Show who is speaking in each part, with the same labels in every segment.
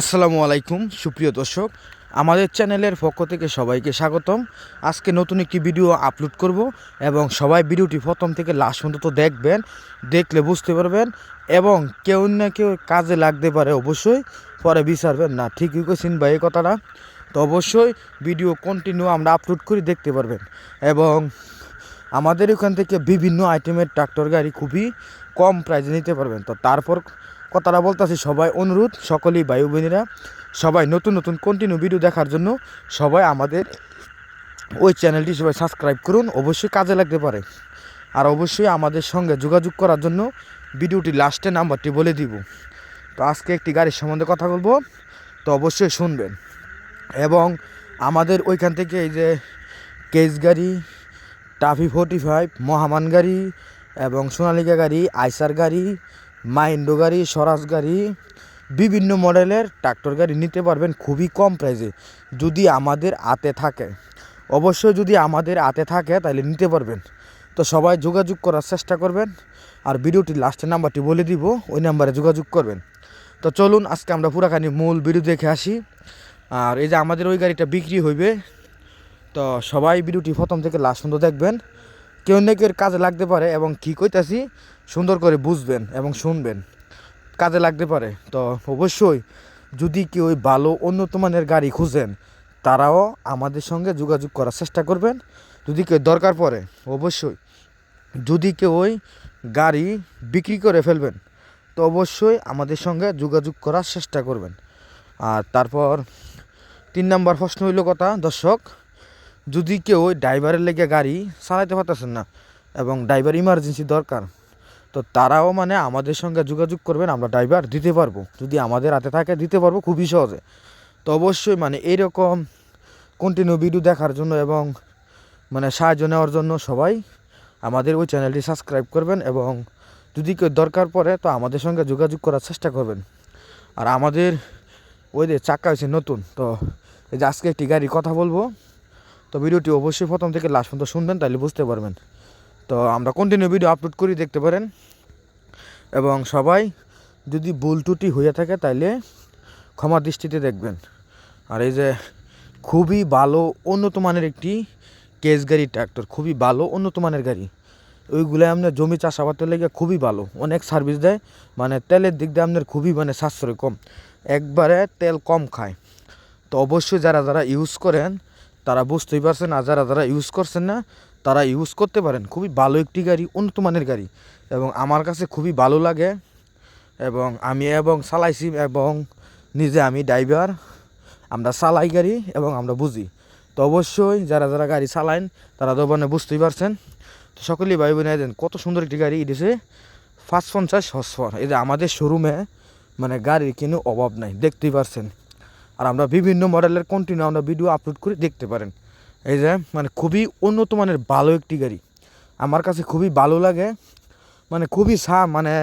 Speaker 1: আসসালামু আলাইকুম, সুপ্রিয় দর্শক। আমাদের চ্যানেলের পক্ষ থেকে সবাইকে স্বাগতম। আজকে নতুন একটি ভিডিও আপলোড করব এবং সবাই ভিডিওটি প্রথম থেকে লাস্ট পর্যন্ত দেখবেন, দেখলে বুঝতে পারবেন এবং কেউ না কেউ কাজে লাগতে পারে অবশ্যই, পরে বিচারবেন না। ঠিকই কেছেন ভাই কথাটা। তো অবশ্যই ভিডিও কন্টিনিউ আমরা আপলোড করি দেখতে পারবেন এবং আমাদের এখান থেকে বিভিন্ন আইটেমের ট্রাক্টর গাড়ি খুবই কম প্রাইজে নিতে পারবেন। তো তারপর কথাটা বলতেছি, সবাই অনুরোধ, সকলেই ভাই বোনেরা সবাই নতুন নতুন কন্টিনিউ ভিডিও দেখার জন্য সবাই আমাদের ওই চ্যানেলটি সবাই সাবস্ক্রাইব করুন, অবশ্যই কাজে লাগতে পারে। আর অবশ্যই আমাদের সঙ্গে যোগাযোগ করার জন্য ভিডিওটি লাস্টে নাম্বারটি বলে দিব। তো আজকে একটি গাড়ির সম্বন্ধে কথা বলব, তো অবশ্যই শুনবেন। এবং আমাদের ওইখান থেকে এই যে কেস গাড়ি টাফি ফোর্টি ফাইভ মহামান গাড়ি এবং সোনালিকা গাড়ি, আইসার গাড়ি মাইন্ডো গাড়ি, স্বরাজ গাড়ি, বিভিন্ন মডেলের ট্রাক্টর গাড়ি নিতে পারবেন খুবই কম প্রাইসে, যদি আমাদের হাতে থাকে। অবশ্যই যদি আমাদের হাতে থাকে, তাহলে নিতে পারবেন। তো সবাই যোগাযোগ করার চেষ্টা করবেন। আর ভিডিওটির লাস্টের নাম্বারটি বলে দিব, ওই নাম্বারে যোগাযোগ করবেন। তো চলুন, আজকে আমরা পুরাখানি মূল ভিডিও দেখে আসি। আর এই যে আমাদের ওই গাড়িটা বিক্রি হইবে, তো সবাই ভিডিওটি প্রথম থেকে লাস্ট পর্যন্ত দেখবেন। কেউ না কেউ কাজে লাগতে পারে এবং কী কইতাছি? সুন্দর করে বুঝবেন এবং শুনবেন। কাজে লাগতে পারে। তো অবশ্যই যদি কেউ ভালো উন্নত মানের গাড়ি খুঁজেন, তারাও আমাদের সঙ্গে যোগাযোগ করার চেষ্টা করবেন। যদি কেউ দরকার পড়ে, অবশ্যই। যদি কেউ ওই গাড়ি বিক্রি করে ফেলবেন, তো অবশ্যই আমাদের সঙ্গে যোগাযোগ করার চেষ্টা করবেন। আর তারপর তিন নম্বর প্রশ্ন হইল কথা, দর্শক যদি কেউ ড্রাইভারের লেগে গাড়ি চালাতে পারতেছেন না এবং ড্রাইভার ইমার্জেন্সি দরকার, তো তারাও মানে আমাদের সঙ্গে যোগাযোগ করবেন, আমরা ড্রাইভার দিতে পারব। যদি আমাদের হাতে থাকে, দিতে পারব খুবই সহজে। তো অবশ্যই মানে এইরকম কন্টিনিউ ভিডিও দেখার জন্য এবং মানে সাহায্য নেওয়ার জন্য সবাই আমাদের ওই চ্যানেলটি সাবস্ক্রাইব করবেন এবং যদি কেউ দরকার পড়ে, তো আমাদের সঙ্গে যোগাযোগ করার চেষ্টা করবেন। আর আমাদের ওই যে চাক্কা হয়েছে নতুন, তো এই যে আজকে একটি গাড়ি কথা বলব। তো ভিডিওটি অবশ্যই প্রথম থেকে লাস্ট পর্যন্ত শুনবেন, তাহলে বুঝতে পারবেন। তো আমরা কন্টিনিউ ভিডিও আপলোড করি, দেখতে পারেন। এবং সবাই যদি ভুল ত্রুটি হয়ে থাকে, তাহলে ক্ষমা দৃষ্টিতে দেখবেন। আর এই যে খুবই ভালো, উন্নত মানের একটি কেস গাড়ি ট্র্যাক্টর খুবই ভালো, উন্নত মানের গাড়ি। ওইগুলো আপনার জমি চাষাবাদের লেগে খুবই ভালো। অনেক সার্ভিস দেয় মানে তেলের দিক দিয়ে আপনার খুবই মানে সাশ্রয় কম। একবারে তেল কম খায়। তো অবশ্যই যারা যারা ইউজ করেন তারা বুঝতেই পারছেন আর যারা যারা ইউজ করছেন না, তারা ইউজ করতে পারেন। খুবই ভালো একটি গাড়ি, উন্নত মানের গাড়ি। এবং আমার কাছে খুবই ভালো লাগে এবং আমি এবং চালাইছি এবং নিজে আমি ড্রাইভার আমরা চালাই গাড়ি এবং আমরা বুঝি। তো অবশ্যই যারা যারা গাড়ি চালাইন তারা তো মানে বুঝতেই পারছেন। তো সকলেই ভাই বোনে দেন কত সুন্দর একটি গাড়ি এটিছে পাঁচ পঞ্চাশ হসফর যে আমাদের শোরুমে মানে গাড়ির কোনো অভাব নাই, দেখতেই পারছেন। আর আমরা বিভিন্ন মডেলের কন্টিনিউ আমরা ভিডিও আপলোড করে দেখতে পারেন। এই যে মানে খুবই উন্নত মানের ভালো একটি গাড়ি। আমার কাছে খুবই ভালো লাগে। মানে খুবই সা মানে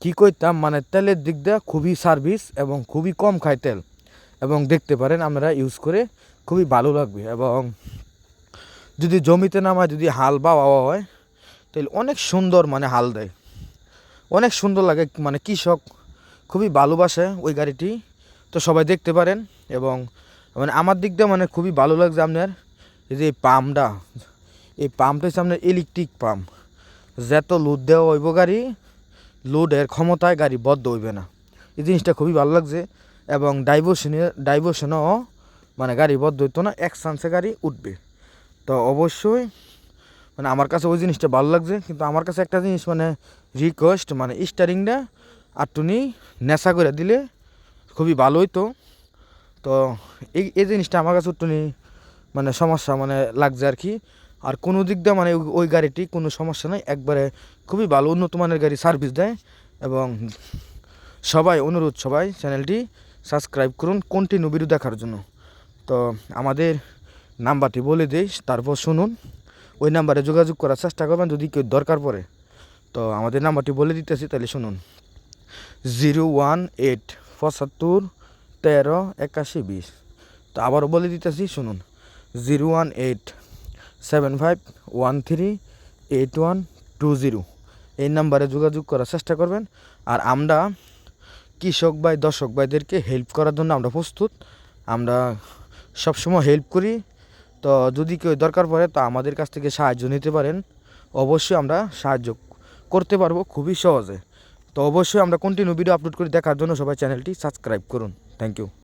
Speaker 1: কী কইতাম মানে তেলের দিক দিয়ে খুবই সার্ভিস এবং খুবই কম খায় তেল। এবং দেখতে পারেন আমরা ইউজ করে খুবই ভালো লাগবে। এবং যদি জমিতে নামায়, যদি হাল বা বাওয়া হয়, তাহলে অনেক সুন্দর মানে হাল দেয়। অনেক সুন্দর লাগে মানে কৃষক খুবই ভালোবাসে ওই গাড়িটি। তো সবাই দেখতে পারেন এবং মানে আমার দিক দিয়ে মানে খুবই ভালো লাগছে আপনার এই যে পাম্পটা। এই পাম্পটা হচ্ছে আপনার ইলেকট্রিক পাম্প যত লোড দেওয়া হইব গাড়ি লোডের ক্ষমতায় গাড়ি বদ্ধ হইবে না। এই জিনিসটা খুবই ভালো লাগছে এবং ডাইভোশনে ডাইভোশনও মানে গাড়ি বদ্ধ হইতো না, এক চান্সে গাড়ি উঠবে। তো অবশ্যই মানে আমার কাছে ওই জিনিসটা ভালো লাগছে, কিন্তু আমার কাছে একটা জিনিস মানে রিকোয়েস্ট মানে স্টারিংটা আটটুনি নেশা করে দিলে খুবই ভালোই তো। তো এই এই জিনিসটা আমার কাছে একটুনি মানে সমস্যা মানে লাগছে আর কি। আর কোনো দিক দিয়ে মানে ওই- ওই গাড়িটি কোনো সমস্যা নাই, একবারে খুবই ভালো উন্নত মানের গাড়ি সার্ভিস দেয় এবং সবাই অনুরোধ সবাই চ্যানেলটি সাবস্ক্রাইব করুন কন্টিনিউ ভিডিও দেখার জন্য। তো আমাদের নাম্বারটি বলে দিই, তারপর শুনুন। ওই নাম্বারে যোগাযোগ করার চেষ্টা করবেন, যদি কেউ দরকার পড়ে। তো আমাদের নাম্বারটি বলে দিতেছি, তাহলে শুনুন। জিরো ওয়ান এইট পঁচাত্তর, তেরো, একাশি, বিশ। তো আবারও বলে দিতেছি, শুনুন। Zero one eight seven five one three eight one two zero. এই নাম্বারে যোগাযোগ করার চেষ্টা করবেন। আর আমরা কৃষক ভাই, দর্শক ভাইদেরকে হেল্প করার জন্য আমরা প্রস্তুত। আমরা সবসময় হেল্প করি। তো যদি কেউ দরকার পড়ে, তো আমাদের কাছ থেকে সাহায্য নিতে পারেন। অবশ্যই আমরা সাহায্য করতে পারব খুবই সহজে। তো অবশ্যই আমরা কন্টিনিউ ভিডিও আপলোড করে। দেখার জন্য সবাই চ্যানেলটি সাবস্ক্রাইব করুন। Thank you